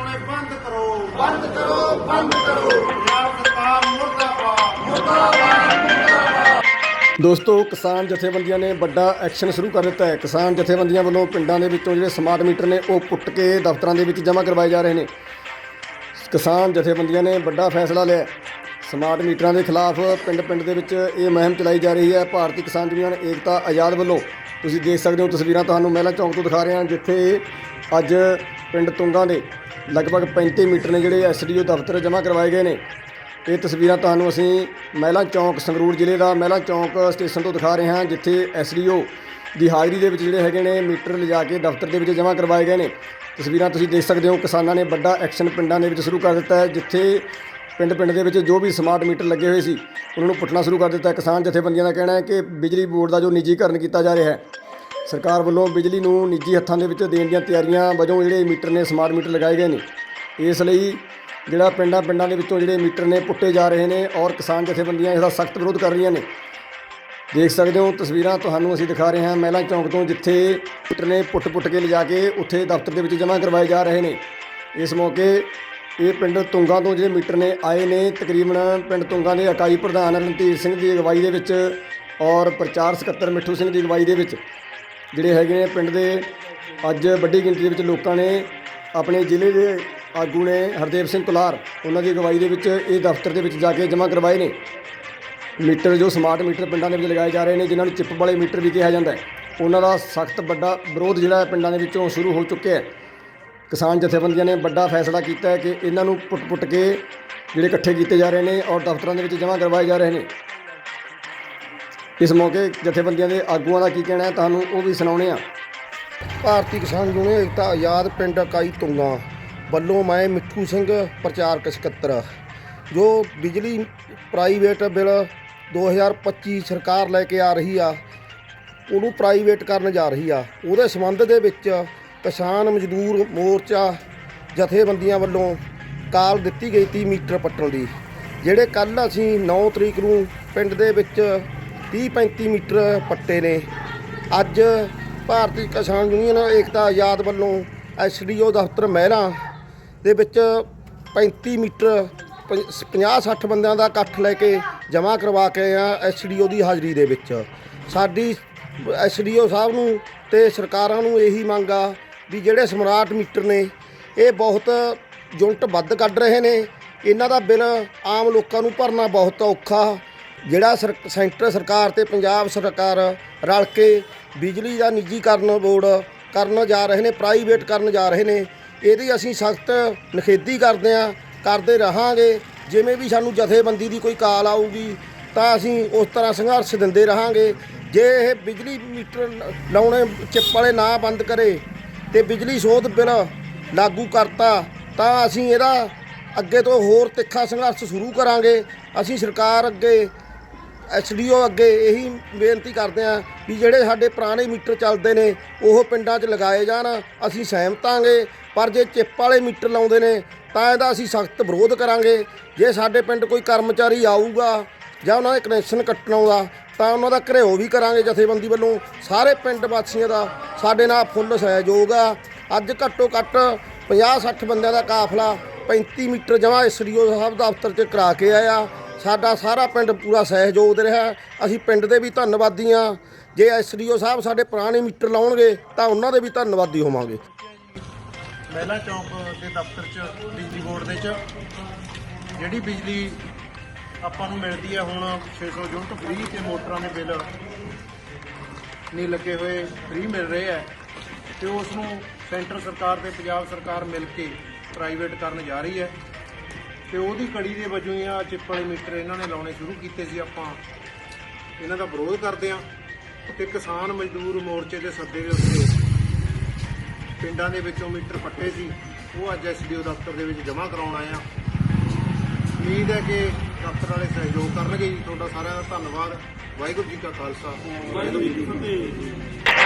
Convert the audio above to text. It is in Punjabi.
ਚਲਾਉਣੇ ਬੰਦ ਕਰੋ। ਬੰਦ ਕਰੋ ਬੰਦ ਕਰੋ। ਪੰਜਾਬ ਸਰਕਾਰ ਮੁਰਦਾਬਾਦ। ਮੁਰਦਾਬਾਦ। ਦੋਸਤੋ ਕਿਸਾਨ ਜਥੇਬੰਦੀਆਂ ਨੇ ਵੱਡਾ ਐਕਸ਼ਨ ਸ਼ੁਰੂ ਕਰ ਦਿੱਤਾ ਹੈ। ਕਿਸਾਨ ਜਥੇਬੰਦੀਆਂ ਵੱਲੋਂ ਪਿੰਡਾਂ ਦੇ ਵਿੱਚੋਂ ਜਿਹੜੇ ਸਮਾਰਟ ਮੀਟਰ ਨੇ ਉਹ ਪੁੱਟ ਕੇ ਦਫ਼ਤਰਾਂ ਦੇ ਵਿੱਚ ਜਮ੍ਹਾਂ ਕਰਵਾਏ ਜਾ ਰਹੇ ਨੇ। ਕਿਸਾਨ ਜਥੇਬੰਦੀਆਂ ਨੇ ਵੱਡਾ ਫੈਸਲਾ ਲਿਆ ਸਮਾਰਟ ਮੀਟਰਾਂ ਦੇ ਖਿਲਾਫ ਪਿੰਡ-ਪਿੰਡ ਦੇ ਵਿੱਚ ਇਹ ਮੁਹਿੰਮ ਚਲਾਈ ਜਾ ਰਹੀ ਹੈ। ਭਾਰਤੀ ਕਿਸਾਨ ਯੂਨੀਅਨ ਏਕਤਾ ਆਜ਼ਾਦ ਵੱਲੋਂ। ਤੁਸੀਂ ਦੇਖ ਸਕਦੇ ਹੋ ਤਸਵੀਰਾਂ ਤੁਹਾਨੂੰ ਮਹਿਲਾ ਚੌਂਕ ਤੋਂ ਦਿਖਾ ਰਹੇ ਹਾਂ ਜਿੱਥੇ ਅੱਜ ਪਿੰਡ ਤੁੰਗਾ ਦੇ ਲਗਭਗ 35 ਮੀਟਰ ਨੇ ਜਿਹੜੇ ਐਸਡੀਓ ਦਫ਼ਤਰ ਜਮ੍ਹਾਂ ਕਰਵਾਏ ਗਏ ਨੇ। ਇਹ ਤਸਵੀਰਾਂ ਤੁਹਾਨੂੰ ਅਸੀਂ ਮਹਿਲਾ ਚੌਂਕ ਸੰਗਰੂਰ ਜ਼ਿਲ੍ਹੇ ਦਾ ਮਹਿਲਾ ਚੌਂਕ ਸਟੇਸ਼ਨ ਤੋਂ ਦਿਖਾ ਰਹੇ ਹਾਂ, ਜਿੱਥੇ ਐਸਡੀਓ ਦੀ ਹਾਜ਼ਰੀ ਦੇ ਵਿੱਚ ਜਿਹੜੇ ਹੈਗੇ ਨੇ ਮੀਟਰ ਲਿਜਾ ਕੇ ਦਫ਼ਤਰ ਦੇ ਵਿੱਚ ਜਮ੍ਹਾਂ ਕਰਵਾਏ ਗਏ ਨੇ। ਤਸਵੀਰਾਂ ਤੁਸੀਂ ਦੇਖ ਸਕਦੇ ਹੋ, ਕਿਸਾਨਾਂ ਨੇ ਵੱਡਾ ਐਕਸ਼ਨ ਪਿੰਡਾਂ ਦੇ ਵਿੱਚ ਸ਼ੁਰੂ ਕਰ ਦਿੱਤਾ ਹੈ, ਜਿੱਥੇ ਪਿੰਡ ਪਿੰਡ ਦੇ ਵਿੱਚ ਜੋ ਵੀ ਸਮਾਰਟ ਮੀਟਰ ਲੱਗੇ ਹੋਏ ਸੀ, ਉਹਨਾਂ ਨੂੰ ਪੁੱਟਣਾ ਸ਼ੁਰੂ ਕਰ ਦਿੱਤਾ ਕਿਸਾਨ ਜਥੇਬੰਦੀਆਂ ਦਾ ਕਹਿਣਾ ਹੈ ਕਿ ਬਿਜਲੀ ਬੋਰਡ ਦਾ ਜੋ ਨਿੱਜੀਕਰਨ ਕੀਤਾ ਜਾ ਰਿਹਾ ਹੈ ਸਰਕਾਰ ਵੱਲੋਂ ਬਿਜਲੀ ਨੂੰ ਨਿੱਜੀ ਹੱਥਾਂ ਦੇ ਵਿੱਚ ਦੇਣ ਦੀਆਂ ਤਿਆਰੀਆਂ ਵਜੋਂ ਜਿਹੜੇ ਮੀਟਰ ਨੇ ਸਮਾਰਟ ਮੀਟਰ ਲਗਾਏ ਗਏ ਨੇ। ਇਸ ਲਈ ਜਿਹੜਾ ਪਿੰਡਾਂ ਪਿੰਡਾਂ ਦੇ ਵਿੱਚੋਂ ਜਿਹੜੇ ਮੀਟਰ ਨੇ ਪੁੱਟੇ ਜਾ ਰਹੇ ਨੇ ਔਰ ਕਿਸਾਨ ਜਥੇਬੰਦੀਆਂ ਇਸ ਦਾ ਸਖਤ ਵਿਰੋਧ ਕਰ ਰਹੀਆਂ ਨੇ। ਦੇਖ ਸਕਦੇ ਹੋ ਤਸਵੀਰਾਂ ਤੁਹਾਨੂੰ ਅਸੀਂ ਦਿਖਾ ਰਹੇ ਹਾਂ ਮਹਿਲਾ ਚੌਂਕ ਤੋਂ, ਜਿੱਥੇ ਮੀਟਰ ਨੇ ਪੁੱਟ-ਪੁੱਟ ਕੇ ਲਿਜਾ ਕੇ ਉੱਥੇ ਦਫ਼ਤਰ ਦੇ ਵਿੱਚ ਜਮ੍ਹਾਂ ਕਰਵਾਏ ਜਾ ਰਹੇ ਨੇ। ਇਸ ਮੌਕੇ ਇਹ ਪਿੰਡ ਤੁੰਗਾ ਤੋਂ ਜਿਹੜੇ ਮੀਟਰ ਨੇ ਆਏ ਨੇ, ਤਕਰੀਬਨ ਪਿੰਡ ਤੁੰਗਾ ਦੇ ਇਕਾਈ ਪ੍ਰਧਾਨ ਰਣਧੀਰ ਸਿੰਘ ਦੀ ਅਗਵਾਈ ਦੇ ਵਿੱਚ ਔਰ ਪ੍ਰਚਾਰ ਸਕੱਤਰ ਮਿੱਠੂ ਸਿੰਘ ਦੀ ਅਗਵਾਈ ਦੇ ਵਿੱਚ। ਜਿਹੜੇ ਹੈਗੇ ਨੇ ਪਿੰਡ ਦੇ, ਅੱਜ ਵੱਡੀ ਗਿਣਤੀ ਦੇ ਵਿੱਚ ਲੋਕਾਂ ਨੇ ਆਪਣੇ ਜ਼ਿਲ੍ਹੇ ਦੇ ਆਗੂ ਨੇ ਹਰਦੇਵ ਸਿੰਘ ਕੁਲਾਰ, ਉਹਨਾਂ ਦੀ ਅਗਵਾਈ ਦੇ ਵਿੱਚ ਇਹ ਦਫ਼ਤਰ ਦੇ ਵਿੱਚ ਜਾ ਕੇ ਜਮ੍ਹਾਂ ਕਰਵਾਏ ਨੇ। ਮੀਟਰ ਜੋ ਸਮਾਰਟ ਮੀਟਰ ਪਿੰਡਾਂ ਦੇ ਵਿੱਚ ਲਗਾਏ ਜਾ ਰਹੇ ਨੇ, ਜਿਨ੍ਹਾਂ ਨੂੰ ਚਿੱਪ ਵਾਲੇ ਮੀਟਰ ਵੀ ਕਿਹਾ ਜਾਂਦਾ ਹੈ। ਉਹਨਾਂ ਦਾ ਸਖਤ ਵੱਡਾ ਵਿਰੋਧ ਜਿਹੜਾ ਪਿੰਡਾਂ ਦੇ ਵਿੱਚੋਂ ਸ਼ੁਰੂ ਹੋ ਚੁੱਕਿਆ ਹੈ। ਕਿਸਾਨ ਜਥੇਬੰਦੀਆਂ ਨੇ ਵੱਡਾ ਫੈਸਲਾ ਕੀਤਾ ਹੈ ਕਿ ਇਹਨਾਂ ਨੂੰ ਪੁੱਟ-ਪੁੱਟ ਕੇ ਜਿਹੜੇ ਇਕੱਠੇ ਕੀਤੇ ਜਾ ਰਹੇ ਨੇ ਔਰ ਦਫ਼ਤਰਾਂ ਦੇ ਵਿੱਚ ਜਮ੍ਹਾਂ ਕਰਵਾਏ ਜਾ ਰਹੇ ਨੇ। ਇਸ ਮੌਕੇ ਜਥੇਬੰਦੀਆਂ ਦੇ ਆਗੂਆਂ ਦਾ ਕੀ ਕਹਿਣਾ ਹੈ, ਤੁਹਾਨੂੰ ਉਹ ਵੀ ਸੁਣਾਉਣੇ ਆ ਭਾਰਤੀ ਕਿਸਾਨ ਯੂਨੀਅਨ ਏਕਤਾ ਆਜ਼ਾਦ ਪਿੰਡ ਇਕਾਈ ਤੁੰਗਾ ਵੱਲੋਂ ਮੈਂ ਮਿੱਠੂ ਸਿੰਘ ਪ੍ਰਚਾਰਕ ਸਕੱਤਰ ਜੋ ਬਿਜਲੀ ਪ੍ਰਾਈਵੇਟ ਬਿੱਲ 2025 ਸਰਕਾਰ ਲੈ ਕੇ ਆ ਰਹੀ ਆ, ਉਹਨੂੰ ਪ੍ਰਾਈਵੇਟ ਕਰਨ ਜਾ ਰਹੀ ਆ। ਉਹਦੇ ਸੰਬੰਧ ਦੇ ਵਿੱਚ ਕਿਸਾਨ ਮਜ਼ਦੂਰ ਮੋਰਚਾ ਜਥੇਬੰਦੀਆਂ ਵੱਲੋਂ ਕਾਲ ਦਿੱਤੀ ਗਈ ਤੀ ਮੀਟਰ ਪੱਟਣ ਦੀ, ਜਿਹੜੇ ਕੱਲ ਅਸੀਂ 9 ਤਰੀਕ ਨੂੰ ਪਿੰਡ ਦੇ ਵਿੱਚ 30 35 ਮੀਟਰ ਪੱਟੇ ਨੇ। ਅੱਜ ਭਾਰਤੀ ਕਿਸਾਨ ਯੂਨੀਅਨ ਏਕਤਾ ਆਜ਼ਾਦ ਵੱਲੋਂ ਐਸਡੀਓ ਦਫ਼ਤਰ ਮਹਿਲਾ ਦੇ ਵਿੱਚ 35 ਮੀਟਰ 50-60 ਬੰਦਿਆਂ ਦਾ ਇਕੱਠ ਲੈ ਕੇ ਜਮ੍ਹਾਂ ਕਰਵਾ ਕੇ ਆ ਐਸਡੀਓ ਦੀ ਹਾਜ਼ਰੀ ਦੇ ਵਿੱਚ। ਸਾਡੀ ਐਸਡੀਓ ਸਾਹਿਬ ਨੂੰ ਤੇ ਸਰਕਾਰਾਂ ਨੂੰ ਇਹੀ ਮੰਗ ਆ ਵੀ ਜਿਹੜੇ ਸਮਰਾਟ ਮੀਟਰ ਨੇ, ਇਹ ਬਹੁਤ ਯੂਨਿਟ ਵੱਧ ਕੱਢ ਰਹੇ ਨੇ। ਇਹਨਾਂ ਦਾ ਬਿੱਲ ਆਮ ਲੋਕਾਂ ਨੂੰ ਭਰਨਾ ਬਹੁਤ ਔਖਾ। ਜਿਹੜਾ ਸਰ, ਸੈਂਟਰ ਸਰਕਾਰ ਤੇ ਪੰਜਾਬ ਸਰਕਾਰ ਰਲ ਕੇ ਬਿਜਲੀ ਦਾ ਨਿੱਜੀਕਰਨ ਬੋਰਡ ਕਰਨ ਜਾ ਰਹੇ ਨੇ, ਪ੍ਰਾਈਵੇਟ ਕਰਨ ਜਾ ਰਹੇ ਨੇ, ਇਹਦੀ ਅਸੀਂ ਸਖਤ ਨਿਖੇਧੀ ਕਰਦੇ ਆ ਕਰਦੇ ਰਹਾਂਗੇ। ਜਿਵੇਂ ਵੀ ਸਾਨੂੰ ਜਥੇਬੰਦੀ ਦੀ ਕੋਈ ਕਾਲ ਆਊਗੀ, ਤਾਂ ਅਸੀਂ ਉਸ ਤਰ੍ਹਾਂ ਸੰਘਰਸ਼ ਦਿੰਦੇ ਰਹਾਂਗੇ। ਜੇ ਇਹ ਬਿਜਲੀ ਮੀਟਰ ਲਾਉਣੇ, ਚਿੱਪ ਵਾਲੇ ਨਾ ਬੰਦ ਕਰੇ ਤੇ ਬਿਜਲੀ ਸੋਧ ਬਿੱਲ ਲਾਗੂ ਕਰਤਾ, ਤਾਂ ਅਸੀਂ ਇਹਦਾ ਅੱਗੇ ਤੋਂ ਹੋਰ ਤਿੱਖਾ ਸੰਘਰਸ਼ ਸ਼ੁਰੂ ਕਰਾਂਗੇ। ਅਸੀਂ ਸਰਕਾਰ ਅੱਗੇ ਐਸਡੀਓ ਅੱਗੇ ਇਹੀ ਬੇਨਤੀ ਕਰਦੇ ਹਾਂ ਵੀ ਜਿਹੜੇ ਸਾਡੇ ਪੁਰਾਣੇ ਮੀਟਰ ਚੱਲਦੇ ਨੇ, ਉਹ ਪਿੰਡਾਂ 'ਚ ਲਗਾਏ ਜਾਣ, ਅਸੀਂ ਸਹਿਮਤਾਂਗੇ ਪਰ ਜੇ ਚਿੱਪ ਵਾਲੇ ਮੀਟਰ ਲਾਉਂਦੇ ਨੇ, ਤਾਂ ਇਹਦਾ ਅਸੀਂ ਸਖਤ ਵਿਰੋਧ ਕਰਾਂਗੇ। ਜੇ ਸਾਡੇ ਪਿੰਡ ਕੋਈ ਕਰਮਚਾਰੀ ਆਊਗਾ ਜਾਂ ਉਹਨਾਂ ਦੇ ਕਨੈਕਸ਼ਨ ਕੱਟਣ ਆਉਂਦਾ, ਤਾਂ ਉਹਨਾਂ ਦਾ ਘਰੇਓ ਵੀ ਕਰਾਂਗੇ ਜਥੇਬੰਦੀ ਵੱਲੋਂ। ਸਾਰੇ ਪਿੰਡ ਵਾਸੀਆਂ ਦਾ ਸਾਡੇ ਨਾਲ ਫੁੱਲ ਸਹਿਯੋਗ ਆ। ਅੱਜ ਘੱਟੋ ਘੱਟ 50-60 ਬੰਦਿਆਂ ਦਾ ਕਾਫਲਾ 35 ਮੀਟਰ ਜਮ੍ਹਾਂ ਐਸਡੀਓ ਸਾਹਿਬ ਦਫ਼ਤਰ 'ਚ ਕਰਾ ਕੇ ਆਇਆ। ਸਾਡਾ ਸਾਰਾ ਪਿੰਡ ਪੂਰਾ ਸਹਿਯੋਗ ਦੇ ਰਿਹਾ ਅਸੀਂ ਪਿੰਡ ਦੇ ਵੀ ਧੰਨਵਾਦੀ ਆ ਜੇ ਐਸਡੀਓ ਸਾਹਿਬ ਸਾਡੇ ਪੁਰਾਣੇ ਮੀਟਰ ਲਾਉਣਗੇ, ਤਾਂ ਉਹਨਾਂ ਦੇ ਵੀ ਧੰਨਵਾਦੀ ਹੋਵਾਂਗੇ। ਮਹਿਲਾ ਚੌਂਕ ਦੇ ਦਫ਼ਤਰ 'ਚ, ਬਿਜਲੀ ਬੋਰਡ ਦੇ 'ਚ, ਜਿਹੜੀ ਬਿਜਲੀ ਆਪਾਂ ਨੂੰ ਮਿਲਦੀ ਹੈ ਹੁਣ 600 ਯੂਨਿਟ ਫ੍ਰੀ ਤੇ ਮੋਟਰਾਂ ਦੇ ਬਿੱਲ ਨਹੀਂ ਲੱਗੇ ਹੋਏ, ਫ੍ਰੀ ਮਿਲ ਰਹੇ ਹੈ। ਤੇ ਉਸ ਨੂੰ ਸੈਂਟਰ ਸਰਕਾਰ ਤੇ ਪੰਜਾਬ ਸਰਕਾਰ ਮਿਲ ਕੇ ਪ੍ਰਾਈਵੇਟ ਕਰਨ ਜਾ ਰਹੀ ਹੈ। ਤੇ ਉਹਦੀ ਕੜੀ ਦੇ ਵਜੋਂ ਹੀ ਆ ਚਿੱਪ ਵਾਲੇ ਮੀਟਰ ਇਹਨਾਂ ਨੇ ਲਾਉਣੇ ਸ਼ੁਰੂ ਕੀਤੇ ਸੀ ਆਪਾਂ। ਇਹਨਾਂ ਦਾ ਵਿਰੋਧ ਕਰਦੇ ਆ ਤੇ ਕਿਸਾਨ ਮਜ਼ਦੂਰ ਮੋਰਚੇ ਦੇ ਸੱਦੇ ਦੇ ਉੱਤੇ ਪਿੰਡਾਂ ਦੇ ਵਿੱਚੋਂ ਮੀਟਰ ਪੱਟੇ ਸੀ। ਉਹ ਅੱਜ ਐਸਡੀਓ ਦਫ਼ਤਰ ਦੇ ਵਿੱਚ ਜਮ੍ਹਾਂ ਕਰਾਉਣ ਆਏ ਆ। ਉਮੀਦ ਹੈ ਕਿ ਦਫ਼ਤਰ ਵਾਲੇ ਸਹਿਯੋਗ ਕਰਨਗੇ ਜੀ। ਤੁਹਾਡਾ ਸਾਰਿਆਂ ਦਾ ਧੰਨਵਾਦ। ਵਾਹਿਗੁਰੂ ਜੀ ਕਾ ਖਾਲਸਾ। ਵਾਹਿਗੁਰੂ ਜੀ ਕੀ ਫਤਿਹ।